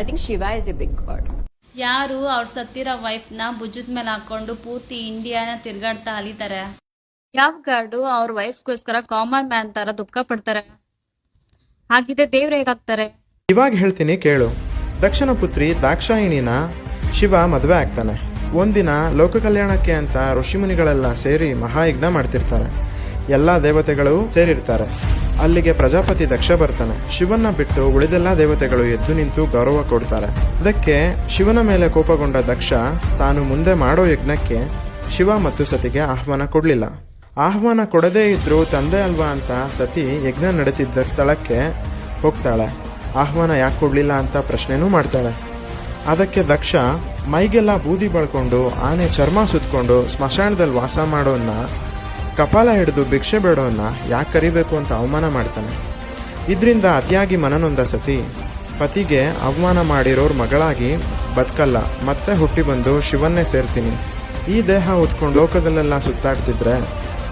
I think Shiva is a big god ಯಾರು ಅವ್ರ ಸತ್ತಿರೋ ವೈಫ್ನ ಭುಜದ ಮೇಲೆ ಹಾಕೊಂಡು ಪೂರ್ತಿ ಇಂಡಿಯಾನ ತಿರ್ಗಾಡ್ತಾ ಅಲಿತಾರೆ? ಯಾವ ಗಾರ್ಡು ಅವ್ರ ವೈಫ್ಗೋಸ್ಕರ ಕಾಮನ್ ಮ್ಯಾನ್ ತರ ದುಃಖ ಪಡ್ತಾರೆ? ಹಾಗಿದ್ರೆ ದೇವ್ರ ಹೇಗಾಗ್ತಾರೆ? ಇವಾಗ ಹೇಳ್ತೀನಿ ಕೇಳು. ದಕ್ಷಿಣ ಪುತ್ರಿ ದಾಕ್ಷಾಯಿಣಿನ ಶಿವ ಮದುವೆ ಆಗ್ತಾನೆ. ಒಂದಿನ ಲೋಕ ಕಲ್ಯಾಣಕ್ಕೆ ಅಂತ ಋಷಿಮುನಿಗಳೆಲ್ಲ ಸೇರಿ ಮಹಾಯಜ್ಞ ಮಾಡ್ತಿರ್ತಾರೆ. ಎಲ್ಲಾ ದೇವತೆಗಳು ಸೇರಿರ್ತಾರೆ. ಅಲ್ಲಿಗೆ ಪ್ರಜಾಪತಿ ದಕ್ಷ ಬರ್ತಾನೆ ಶಿವನ ಬಿಟ್ಟು ಉಳಿದೆಲ್ಲಾ ದೇವತೆಗಳು ಎದ್ದು ನಿಂತು ಗೌರವ ಕೊಡ್ತಾರೆ. ಅದಕ್ಕೆ ಶಿವನ ಮೇಲೆ ಕೋಪಗೊಂಡ ದಕ್ಷ ತಾನು ಮುಂದೆ ಮಾಡೋ ಯಜ್ಞಕ್ಕೆ ಶಿವ ಮತ್ತು ಸತಿಗೆ ಆಹ್ವಾನ ಕೊಡಲಿಲ್ಲ. ಆಹ್ವಾನ ಕೊಡದೇ ಇದ್ರೂ ತಂದೆ ಅಲ್ವಾ ಅಂತ ಸತಿ ಯಜ್ಞ ನಡೆತಿದ್ದ ಸ್ಥಳಕ್ಕೆ ಹೋಗ್ತಾಳೆ. ಆಹ್ವಾನ ಯಾಕೆ ಕೊಡ್ಲಿಲ್ಲ ಅಂತ ಪ್ರಶ್ನೆನೂ ಮಾಡ್ತಾಳೆ. ಅದಕ್ಕೆ ದಕ್ಷ ಮೈಗೆಲ್ಲ ಬೂದಿ ಬಳ್ಕೊಂಡು ಆನೆ ಚರ್ಮ ಸುತ್ತಕೊಂಡು ಸ್ಮಶಾನದಲ್ಲಿ ವಾಸ ಮಾಡೋನ್ನ ಕಪಾಲ ಹಿಡಿದು ಭಿಕ್ಷೆ ಬೇಡೋನ್ನ ಯಾಕೆ ಕರಿಬೇಕು ಅಂತ ಅವಮಾನ ಮಾಡ್ತಾನೆ. ಇದರಿಂದ ಅತಿಯಾಗಿ ಮನನೊಂದ ಸತಿ ಪತಿಗೆ ಅವಮಾನ ಮಾಡಿರೋರ್ ಮಗಳಾಗಿ ಬದುಕಲ್ಲ, ಮತ್ತೆ ಹುಟ್ಟಿ ಬಂದು ಶಿವನ್ನೇ ಸೇರ್ತೀನಿ. ಈ ದೇಹ ಉತ್ಕೊಂಡು ಲೋಕದಲ್ಲೆಲ್ಲ ಸುತ್ತಾಡ್ತಿದ್ರೆ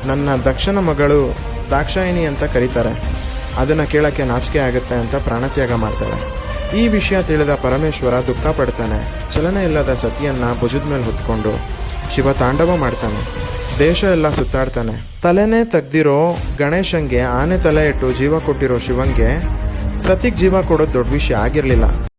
ನನ್ನ ದಕ್ಷನ ಮಗಳು ದಾಕ್ಷಾಯಿಣಿ ಅಂತ ಕರೀತಾರೆ. ಅದನ್ನ ಕೇಳಕ್ಕೆ ನಾಚಿಕೆ ಆಗುತ್ತೆ ಅಂತ ಪ್ರಾಣತ್ಯಾಗ ಮಾಡ್ತಾರೆ. ಈ ವಿಷಯ ತಿಳಿದ ಪರಮೇಶ್ವರ ದುಃಖ ಪಡ್ತಾನೆ. ಚಲನೆ ಇಲ್ಲದ ಸತಿಯನ್ನ ಭುಜದ ಮೇಲೆ ಹೊತ್ಕೊಂಡು ಶಿವ ತಾಂಡವ ಮಾಡ್ತಾನೆ. ದೇಶ ಎಲ್ಲ ಸುತ್ತಾಡ್ತಾನೆ. ತಲೆನೇ ತೆಗ್ದಿರೋ ಗಣೇಶಂಗೆ ಆನೆ ತಲೆ ಇಟ್ಟು ಜೀವ ಕೊಟ್ಟಿರೋ ಶಿವಂಗೆ ಸತಿಗ್ ಜೀವ ಕೊಡೋದು ದೊಡ್ಡ ವಿಷಯ ಆಗಿರ್ಲಿಲ್ಲ.